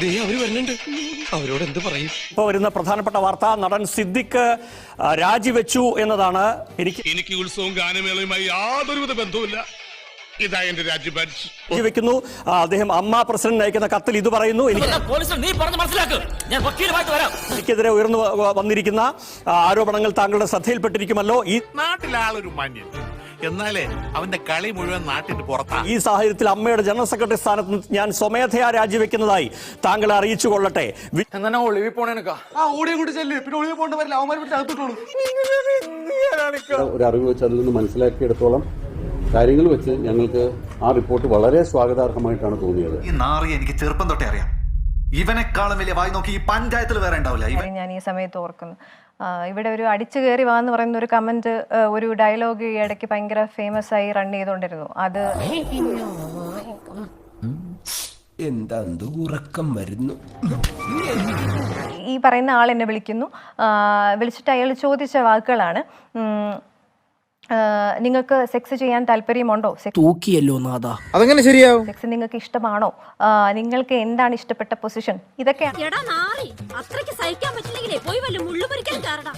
ദേ അവർ വരുന്നുണ്ട്. അവരോട് എന്ത് പറയും? ഇപ്പോൾ വരുന്ന പ്രധാനപ്പെട്ട വാർത്ത നടൻ സിദ്ദിഖ് ആ, രാജിവെച്ചു എന്നതാണ്. എനിക്ക് എനിക്ക് ഉത്സവവും ഗാനമേളയുമായി യാതൊരുവിധ ബന്ധവുമില്ല. ഇതാ എന്റെ രാജ്യ ബാഡ്ജ് രാജിവെക്കുന്നു. ആ, അദ്ദേഹം അമ്മ പ്രസിഡന്റ് അയക്കുന്ന കത്തിൽ ഇത് പറയുന്നു. എനിക്ക് പോലീസ് നീ പറഞ്ഞ് മനസ്സിലാക്ക്. ഞാൻ വക്കീലുമായിട്ട് വരാം. എനിക്കെതിരെ ഉയർന്നു വ- വന്നിരിക്കുന്ന ആ, ആരോപണങ്ങൾ താങ്കളുടെ ശ്രദ്ധയിൽപ്പെട്ടിരിക്കുമല്ലോ. ഈ നാട്ടിലാളൊരു മാന്യൻ. എന്നാലേ അവന്റെ കളി മുഴുവൻ നാട്ടിന് പുറത്താണ് ഈ സാഹചര്യത്തിൽ അമ്മയുടെ ജനറൽ സെക്രട്ടറി സ്ഥാനത്ത് ഞാൻ സ്വമേധയാ രാജിവെക്കുന്നതായി താങ്കളെ അറിയിച്ചു കൊള്ളട്ടെ. എന്നാ പോണേനക്കാ ആ ഓടിയും കൂടി ചെല്ലു. പിന്നെ ഒളിവ് പോകേണ്ട വരില്ല. അവന്മാർ വിട്ട് അകത്തോളൂ ഒരു അറിവ് വെച്ച് അതിൽ നിന്ന് മനസ്സിലാക്കിയെടുത്തോളം കാര്യങ്ങൾ വെച്ച് ഞങ്ങൾക്ക് ആ റിപ്പോർട്ട് വളരെ സ്വാഗതാർഹമായിട്ടാണ് തോന്നിയത്. ഈ നാറി എനിക്ക് ചെറുപ്പം തൊട്ടേ അറിയാം. ഇവനെക്കാളും വലിയ വായി നോക്കി ഈ പഞ്ചായത്തിൽ വേറെ ഉണ്ടാവില്ല. ഇവൻ ഞാൻ ഈ സമയത്ത് ഓർക്കുന്നു. ഇവിടെ ഒരു അടിച്ചു കയറി വാന്ന് പറയുന്ന ഒരു കമന്റ് ഒരു ഡയലോഗ് ഈ ഇടയ്ക്ക് ഭയങ്കര ഫേമസ് ആയി റൺ ചെയ്തുകൊണ്ടിരുന്നു. അത് എന്താ ഉറക്കം വരുന്നു? ഈ പറയുന്ന ആൾ എന്നെ വിളിക്കുന്നു. വിളിച്ചിട്ട് അയാൾ ചോദിച്ച വാക്കുകളാണ്. നിങ്ങൾക്ക് സെക്സ് ചെയ്യാൻ താല്പര്യമുണ്ടോ? സെക്സ് തൂക്കിയല്ലോ നാദാ അതെങ്ങനെ ശരിയാവും? സെക്സ് നിങ്ങൾക്ക് ഇഷ്ടമാണോ? നിങ്ങൾക്ക് എന്താണ് ഇഷ്ടപ്പെട്ട പൊസിഷൻ? ഇതൊക്കെ അത്രയ്ക്ക് സഹിക്കാൻ പറ്റില്ലെങ്കിലേ പോയി വല്ല മുള്ളുപൊരിക്കൽ കാരണം